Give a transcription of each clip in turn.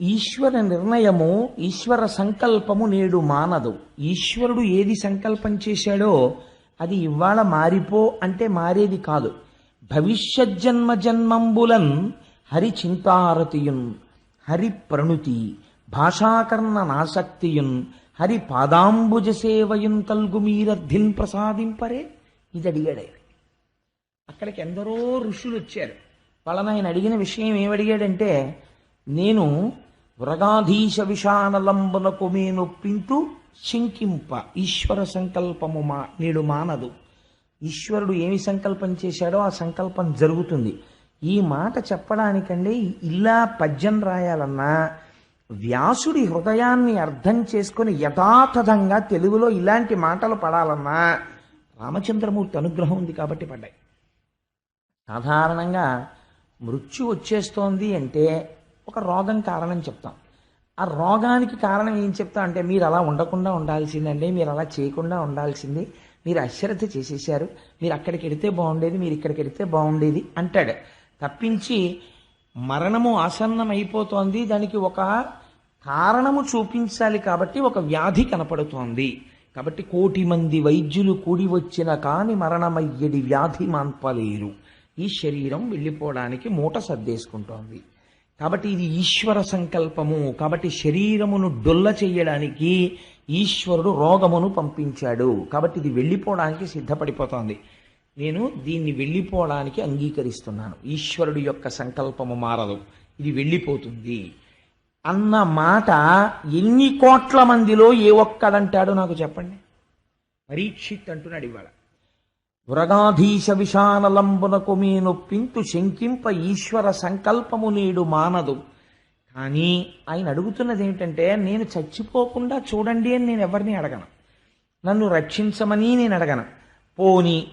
ఈశ్వర నిర్ణయము ఈశ్వర సంకల్పము నేడు మానదు. ఈశ్వరుడు ఏది సంకల్పం చేశాడో అది ఇవాళ మారిపో అంటే మారేది కాదు. భవిష్యజ్జన్మ జన్మంబులన్ హరి చింతారతియున్ హరి ప్రణుతి భాషాకర్ణ నాసక్తియున్ హరి పాదాంబుజ సేవయున్ కల్గు మీరర్థిన్ ప్రసాదింపరే. ఇది అడిగాడే అక్కడికి ఎందరో ఋషులు వచ్చారు. వాళ్ళని ఆయన అడిగిన విషయం ఏమడిగాడంటే నేను వృగాధీశ విషానలంబునకు నొప్పింటూ శంకింప ఈశ్వర సంకల్పము మా నేడు మానదు. ఈశ్వరుడు ఏమి సంకల్పం చేశాడో ఆ సంకల్పం జరుగుతుంది. ఈ మాట చెప్పడానికండి ఇలా పద్యం రాయాలన్నా వ్యాసుడి హృదయాన్ని అర్థం చేసుకొని యథాతథంగా తెలుగులో ఇలాంటి మాటలు పడాలన్నా రామచంద్రమూర్తి అనుగ్రహం ఉంది కాబట్టి పడ్డాయి. సాధారణంగా మృత్యు వచ్చేస్తోంది అంటే ఒక రోగం కారణం చెప్తాం. ఆ రోగానికి కారణం ఏం చెప్తాం అంటే మీరు అలా ఉండకుండా ఉండాల్సిందండి మీరు అలా చేయకుండా ఉండాల్సింది మీరు అశ్రద్ధ చేసేసారు మీరు అక్కడికి వెడితే బాగుండేది మీరు ఇక్కడికి వెడితే బాగుండేది అంటాడు. తప్పించి మరణము ఆసన్నం అయిపోతోంది దానికి ఒక కారణము చూపించాలి కాబట్టి ఒక వ్యాధి కనపడుతోంది. కాబట్టి కోటి మంది వైద్యులు కూడి వచ్చిన కాని మరణమయ్యడి వ్యాధి మాన్పలేరు. ఈ శరీరం వెళ్ళిపోవడానికి మూట సర్దేసుకుంటోంది. కాబట్టి ఇది ఈశ్వర సంకల్పము. కాబట్టి శరీరమును డొల్ల చేయడానికి ఈశ్వరుడు రోగమును పంపించాడు. కాబట్టి ఇది వెళ్ళిపోవడానికి సిద్ధపడిపోతోంది. నేను దీన్ని వెళ్ళిపోవడానికి అంగీకరిస్తున్నాను. ఈశ్వరుడు యొక్క సంకల్పము మారదు. ఇది వెళ్ళిపోతుంది. అన్న మాట ఎన్ని కోట్ల మందిలో ఏ ఒక్కడంటాడో నాకు చెప్పండి? పరీక్షిత్ అంటున్నాడు ఇవాళ. వృగాధీశ విషానలంబునకు మీనొప్పింతు శంకింప ఈశ్వర సంకల్పము నేడు మానదు. కానీ ఆయన అడుగుతున్నది ఏమిటంటే నేను చచ్చిపోకుండా చూడండి అని నేను ఎవరిని అడగను. నన్ను రక్షించమని నేను అడగను. పోని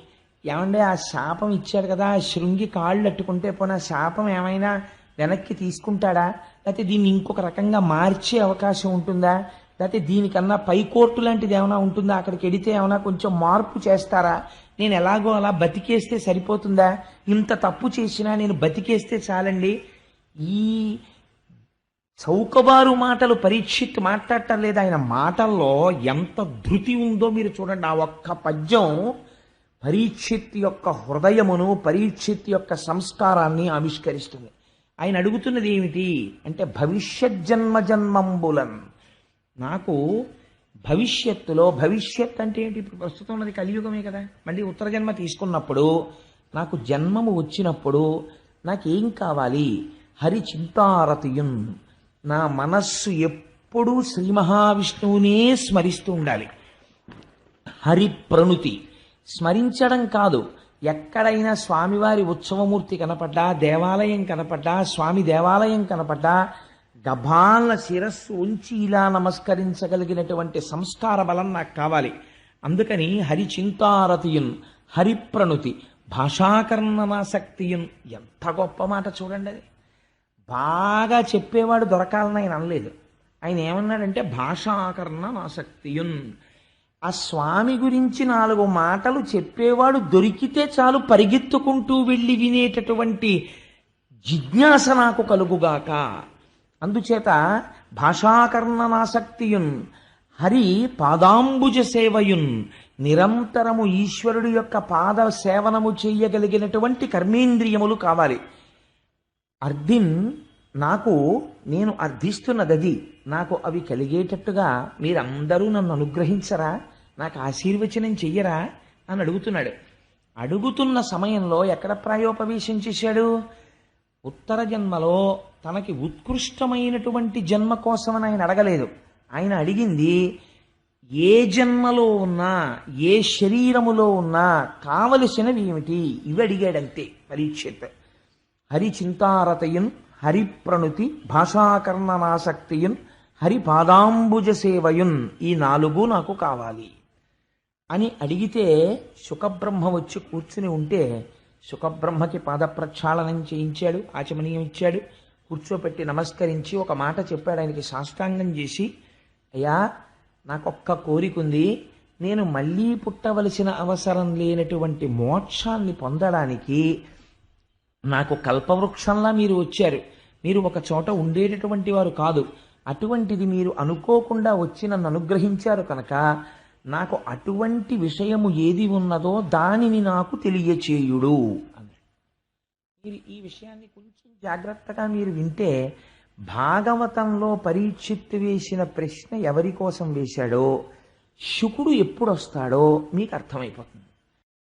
ఏమంటే ఆ శాపం ఇచ్చాడు కదా ఆ శృంగి కాళ్ళు అట్టుకుంటే పోనీ ఆ శాపం ఏమైనా వెనక్కి తీసుకుంటాడా? లేకపోతే దీన్ని ఇంకొక రకంగా మార్చే అవకాశం ఉంటుందా? లేకపోతే దీనికన్నా పై కోర్టు లాంటిది ఏమైనా ఉంటుందా? అక్కడికి వెడితే ఏమైనా కొంచెం మార్పు చేస్తారా? నేను ఎలాగో అలా బతికేస్తే సరిపోతుందా? ఇంత తప్పు చేసినా నేను బతికేస్తే చాలండి. ఈ చౌకబారు మాటలు పరీక్షిత్ మాట్లాడటం లేదు. ఆయన మాటల్లో ఎంత ధృతి ఉందో మీరు చూడండి. ఆ ఒక్క పద్యం పరీక్షిత్ యొక్క హృదయమును పరీక్షిత్ యొక్క సంస్కారాన్ని ఆవిష్కరిస్తుంది. ఆయన అడుగుతున్నది ఏమిటి? అంటే భవిష్యత్ జన్మ జన్మంబులన్. నాకు భవిష్యత్తులో భవిష్యత్ అంటే ఏంటి? ఇప్పుడు ప్రస్తుతం ఉన్నది కలియుగమే కదా. మళ్ళీ ఉత్తర జన్మ తీసుకున్నప్పుడు నాకు జన్మము వచ్చినప్పుడు నాకేం కావాలి? హరి చింతారతియున్. నా మనస్సు ఎప్పుడూ శ్రీ మహావిష్ణువునే స్మరిస్తూ ఉండాలి. హరి ప్రణుతి. స్మరించడం కాదు. ఎక్కడైనా స్వామివారి ఉత్సవమూర్తి కనపడ్డా దేవాలయం కనపడ్డా స్వామి దేవాలయం కనపడ్డా గభాల శిరస్సు ఉంచి ఇలా నమస్కరించగలిగినటువంటి సంస్కార బలం నాకు కావాలి. అందుకని హరి చింతారతియున్ హరి భాషాకర్ణనాసక్తియున్ ఎంత గొప్ప మాట చూడండి అది. బాగా చెప్పేవాడు దొరకాలని ఆయన అనలేదు. ఆయన ఏమన్నాడంటే భాషాకరణ ఆ స్వామి గురించి నాలుగు మాటలు చెప్పేవాడు దొరికితే చాలు పరిగెత్తుకుంటూ వెళ్ళి వినేటటువంటి జిజ్ఞాస నాకు కలుగుగాక. అందుచేత భాషాకర్ణనాసక్తియున్ హరి పాదాంబుజ సేవయున్ నిరంతరము ఈశ్వరుడు యొక్క పాద సేవనము చేయగలిగినటువంటి కర్మేంద్రియములు కావాలి. అర్ధిన్ నాకు నేను అర్థిస్తున్నదది నాకు అవి కలిగేటట్టుగా మీరందరూ నన్ను అనుగ్రహించరా నాకు ఆశీర్వచనం చెయ్యరా అని అడుగుతున్నాడు. అడుగుతున్న సమయంలో ఎక్కడ ప్రాయోపవేశం చేశాడు? ఉత్తర జన్మలో తనకి ఉత్కృష్టమైనటువంటి జన్మ కోసమని ఆయన అడగలేదు. ఆయన అడిగింది ఏ జన్మలో ఉన్నా ఏ శరీరములో ఉన్నా కావలసినవి ఏమిటి? ఇవి అడిగాడంతే పరీక్షిత్. హరి చింతారతయున్ హరి ప్రణుతి భాషాకర్ణనాసక్తియున్ హరి పాదాంబుజ సేవయున్ ఈ నాలుగు నాకు కావాలి. అని అడిగితే సుఖబ్రహ్మ వచ్చి కూర్చుని ఉంటే సుఖబ్రహ్మకి పాద ప్రక్షాళనం చేయించాడు ఆచమనీయం ఇచ్చాడు కూర్చోపెట్టి నమస్కరించి ఒక మాట చెప్పాడు. ఆయనకి సాష్టాంగం చేసి అయ్యా నాకొక్క కోరిక ఉంది. నేను మళ్ళీ పుట్టవలసిన అవసరం లేనటువంటి మోక్షాన్ని పొందడానికి నాకు కల్పవృక్షంలా మీరు వచ్చారు. మీరు ఒక చోట ఉండేటటువంటి వారు కాదు. అటువంటిది మీరు అనుకోకుండా వచ్చి నన్ను అనుగ్రహించారు కనుక నాకు అటువంటి విషయము ఏది ఉన్నదో దానిని నాకు తెలియచేయుడు. మీరు ఈ విషయాన్ని కొంచెం జాగ్రత్తగా మీరు వింటే భాగవతంలో పరీక్షిత్తు వేసిన ప్రశ్న ఎవరి కోసం వేశాడో శుకుడు ఎప్పుడు వస్తాడో మీకు అర్థమైపోతుంది.